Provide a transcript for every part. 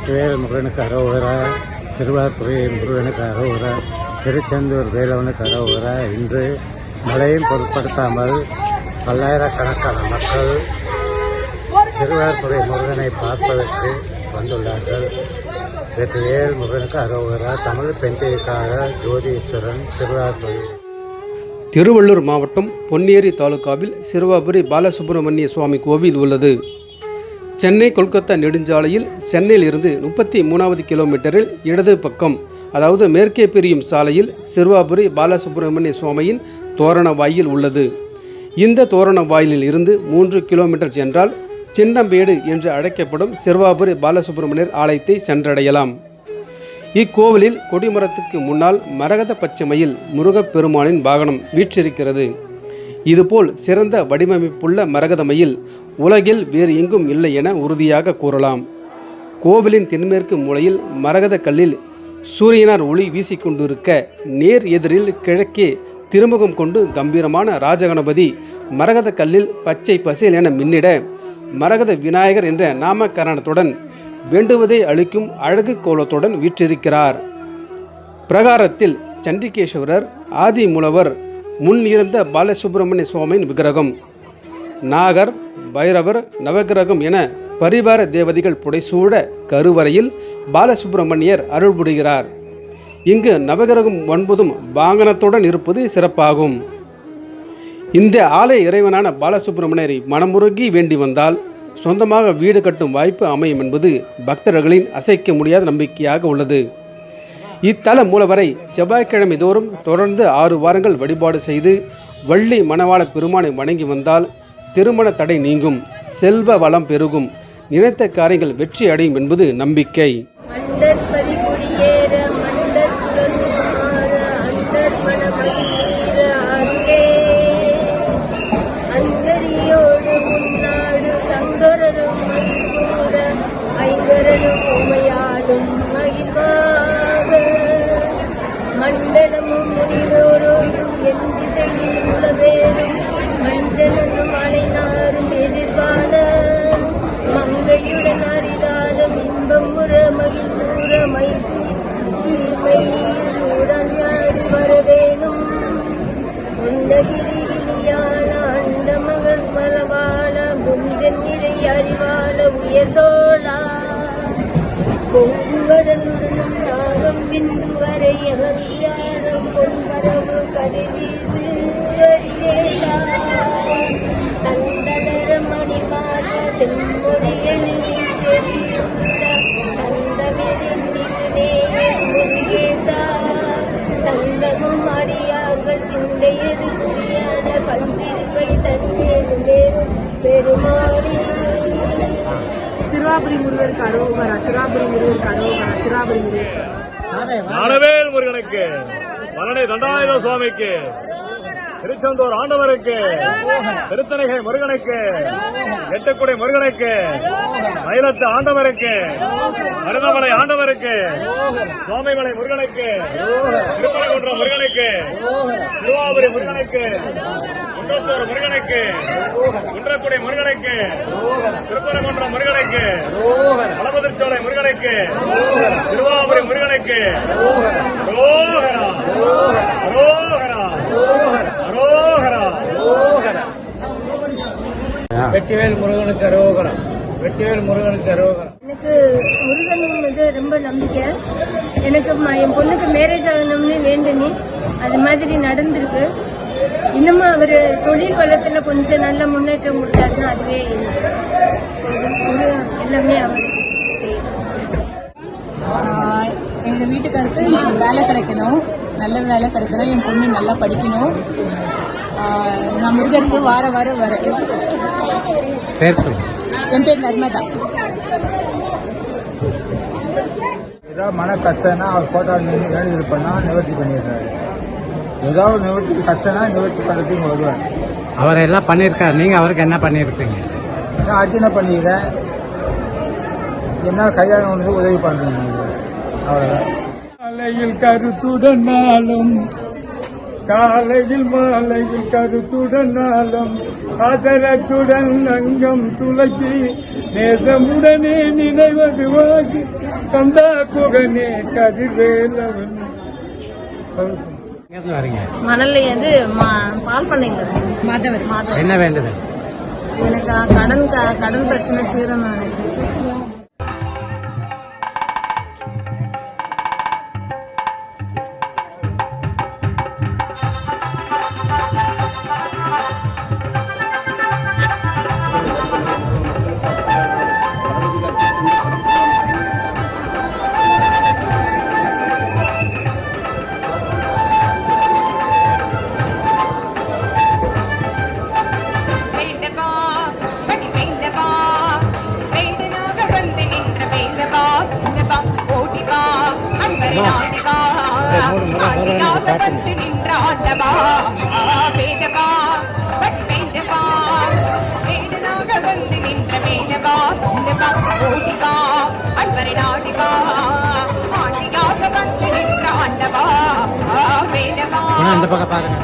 வெற்றிவேல் முருகனுக்கு அரோகரா திருவாரூரை முருகனுக்கு அரோகரா திருச்செந்தூர் வேலவனுக்கு அரோகரா இன்று மழையும் பொருட்படுத்தாமல் பல்லாயிரக்கணக்கான மக்கள் திருவாரூரை முருகனை பார்ப்பதற்கு வந்துள்ளார்கள். வெற்றிவேல் முருகனுக்கு அரோகரா தமிழ் பெண்களுக்காக ஜோதீஸ்வரன் திருவாரூர் திருவள்ளூர் மாவட்டம் பொன்னேரி தாலுகாவில் சிறுவாபுரி பாலசுப்பிரமணிய சுவாமி கோவில் உள்ளது. சென்னை கொல்கத்தா நெடுஞ்சாலையில் சென்னையில் இருந்து முப்பத்தி மூணாவது கிலோமீட்டரில் இடது பக்கம் அதாவது மேற்கே பிரியும் சாலையில் சிறுவாபுரி பாலசுப்பிரமணிய சுவாமியின் தோரண வாயில் உள்ளது. இந்த தோரண வாயிலில் இருந்து மூன்று கிலோமீட்டர் சென்றால் சின்னம்பேடு என்று அழைக்கப்படும் சிறுவாபுரி பாலசுப்பிரமணியர் ஆலயத்தை சென்றடையலாம். இக்கோவிலில் கொடிமரத்துக்கு முன்னால் மரகத பச்சைமையில் முருகப்பெருமானின் வாகனம் வீற்றிருக்கிறது. இதுபோல் சிறந்த வடிவமைப்புள்ள மரகதமையில் உலகில் வேறு எங்கும் இல்லை என உறுதியாக கூறலாம். கோவிலின் தென்மேற்கு மூலையில் மரகத கல்லில் சூரியனார் ஒளி வீசிக்கொண்டிருக்க நேர் எதிரில் கிழக்கே திருமுகம் கொண்டு கம்பீரமான ராஜகணபதி மரகத கல்லில் பச்சை பசேல் என மின்னிட மரகத விநாயகர் என்ற நாமகரணத்துடன் வேண்டுவதை அளிக்கும் அழகு கோலத்துடன் வீற்றிருக்கிறார். பிரகாரத்தில் சண்டிகேஸ்வரர் ஆதி மூலவர் முன் இருந்த பாலசுப்பிரமணிய சுவாமியின் விக்கிரகம் நாகர் பைரவர் நவகிரகம் என பரிவார தேவதைகள் புடைசூழ கருவறையில் பாலசுப்பிரமணியர் அருள்புடுகிறார் இங்கு நவகிரகம் ஒன்பதும் வாகனத்துடன் இருப்பது சிறப்பாகும். இந்த ஆலய இறைவனான பாலசுப்பிரமணியரை மனமுருகி வேண்டி வந்தால் சொந்தமாக வீடு கட்டும் வாய்ப்பு அமையும் என்பது பக்தர்களின் அசைக்க முடியாத நம்பிக்கையாக உள்ளது. இத்தல மூலவரை செவ்வாய்க்கிழமை தோறும் தொடர்ந்து ஆறு வாரங்கள் வழிபாடு செய்து வள்ளி மணவாள பெருமானை வணங்கி வந்தால் திருமண தடை நீங்கும் செல்வ வளம் பெருகும். நினைத்த காரியங்கள் வெற்றி அடையும் என்பது நம்பிக்கை. திசையில் உள்ள பேரும் மஞ்சனும் அலைநாரும் எதிர்கால மங்கையுடன் அறிதாலும் இன்பம் முற மகிழ்நூற மைதி தீமையுடன் யாடி வரவேணும். உன்னகிரி விழியாள அண்ட மகள் மலவாள முந்தன் நிறை அறிவாள உயர்தோளா பொங்குவடனுடனும் நான் பிந்து வரை அகதியாரம் பொன்பரவு கதிர் வீசு அடியேடா. தண்டதர சங்கமும் அடியார்கள் சிந்தையது புரியாத பல்திருவை தனிமேலும் வேறும் பெருமாளி சிறுவாபுரி முருகருக்கு அரோகரா சிறுவாபுரி முருகருக்கு அரோகரா முருகருக்கு. ஞானவேல் முருகனுக்கு. மரணை தண்டாயுத சுவாமிக்கு. திருச்செந்தூர் ஆண்டவருக்கு. திருத்தணிகை முருகனுக்கு. எட்டுக்குடி முருகனுக்கு. மயிலத்து ஆண்டவருக்கு. மருதமலை ஆண்டவருக்கு. சுவாமிமலை முருகனுக்கு. திருப்பரங்குன்றம் முருகனுக்கு. திருவாபுரி முருகனுக்கு. குன்றத்தூர் முருகனுக்கு குன்றக்குடி முருகனுக்கு திருப்பரங்குன்றம் முருகனுக்கு வளபதிர்ச்சோலை முருகனுக்கு திருவாபுரி முருகனுக்கு ரோஹரா ரோஹரா ரோஹரா வெற்றிவேல் முருகனுக்கு அரோகரம் வெற்றிவேல் முருகனுக்கு அரோகரம் எனக்கு முருகன் வந்து ரொம்ப நம்பிக்கை. எனக்கு என் பொண்ணுக்கு மேரேஜ் ஆகணும்னு வேண்டினி அது மாதிரி நடந்திருக்கு. இன்னமும் அவர் தொழில் வளத்துல கொஞ்சம் நல்ல முன்னேற்றம் கொடுத்தாருன்னா அதுவே எல்லாமே அவர் செய்யணும் ஆஹ் எங்க வீட்டுக்காருக்கு எனக்கு வேலை கிடைக்கணும். நல்ல வேலை கிடைக்கணும். என் பொண்ணு நல்லா படிக்கணும். நான் முருகனுக்கு வார வாரம் வரேன். என் பேர் நர்மதா. ஏதோ மன கஷ்டம்னா அவர் போட்டோ நின்று வேண்டுதல் பண்ணா நிவர்த்தி பண்ணிடுறாரு. ஏதாவது ஒரு நிவர்த்தி கஷ்டம்னா நிவர்த்தி பண்ணுறதுக்கு வருவார். அவர் எல்லாம் பண்ணியிருக்காரு. நீங்கள் அவருக்கு என்ன பண்ணியிருப்பீங்க? நான் அர்ஜுனா பண்ணிக்கிறேன். என்ன கல்யாணம் வந்து உதவி பண்ணுறீங்க அவ்வளோதான் காலையில் கருத்துடனாலும் காலையில் மாலையில் கருத்துடனாலும் அதரத்துடன் அங்கம் துளசி நேசமுடனே நினைவது வாகி கந்தா குகனே கதிர்வேலவன். மணல்ல வந்து பால் பண்ணைங்க மாதவர். என்ன வேண்டுது? எனக்கு கடன் கடன் பிரச்சனை தீரணும் வந்து நின்ற ஆண்டவா வேதவா வேதவா வேதனாக வந்து நின்ற வேதவா வேதவா ஓடிவா அன்பரை நாடிவா ஆண்டியாக வந்து நின்ற ஆண்டவா பாருங்க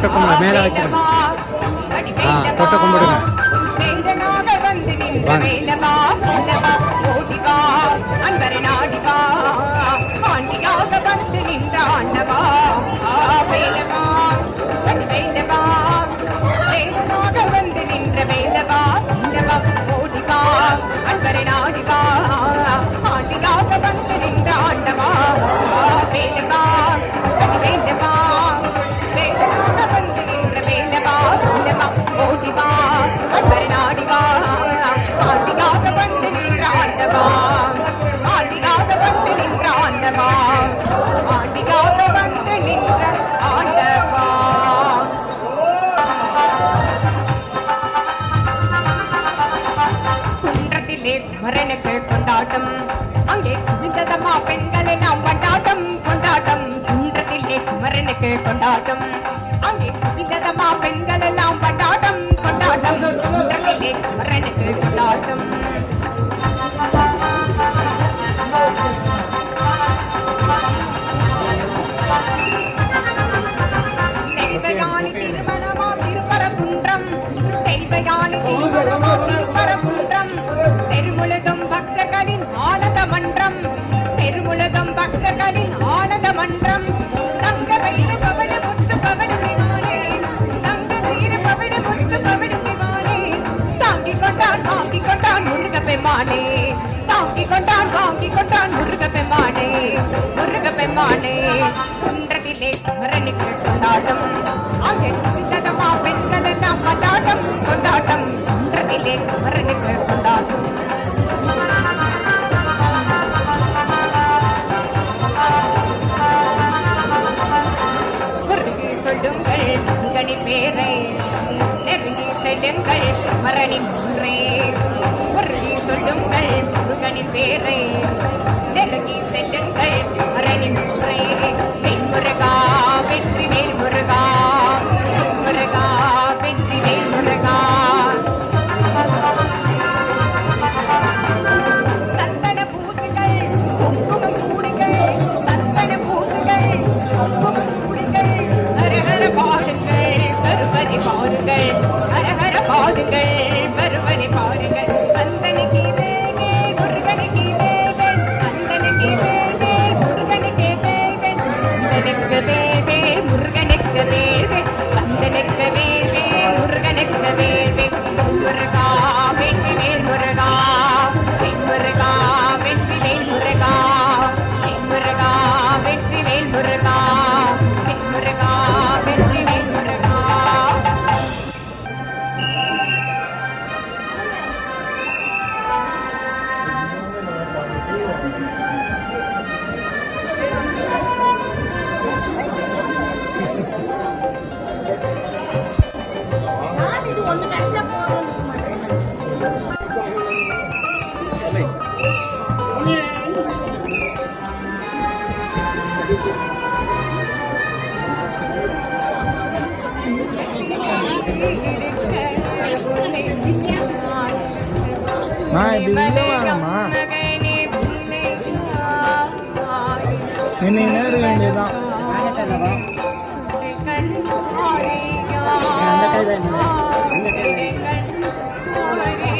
தொட்ட கும்பிட மேலே வைக்கிறேன். ஆ தொட்ட கும்பிடுங்க வாங்க. பெண்கள் எல்லாம் கொண்டாட்டம் கொண்டாட்டம். குன்றத்திலே குமரனுக்கு கொண்டாட்டம். பெருமானே முருக பெருமானே குன்றத்திலே குமரனுக்கு கொண்டாட்டம். அங்கே விதமா பெண்களெல்லாம் கொண்டாட்டம் கொண்டாட்டம். குன்றத்திலே குமரனுக்கு கொண்டாட்டம். சொல்லுங்கள் கணி பேரை மரணி முறை சொல்லுங்கள் பேரை ஒன்று கிடைச்சா போதும் మా ఇది ఉండవాలమ్మా నేను நேரு வேண்டியதான் வேண்டியதுதான் Thank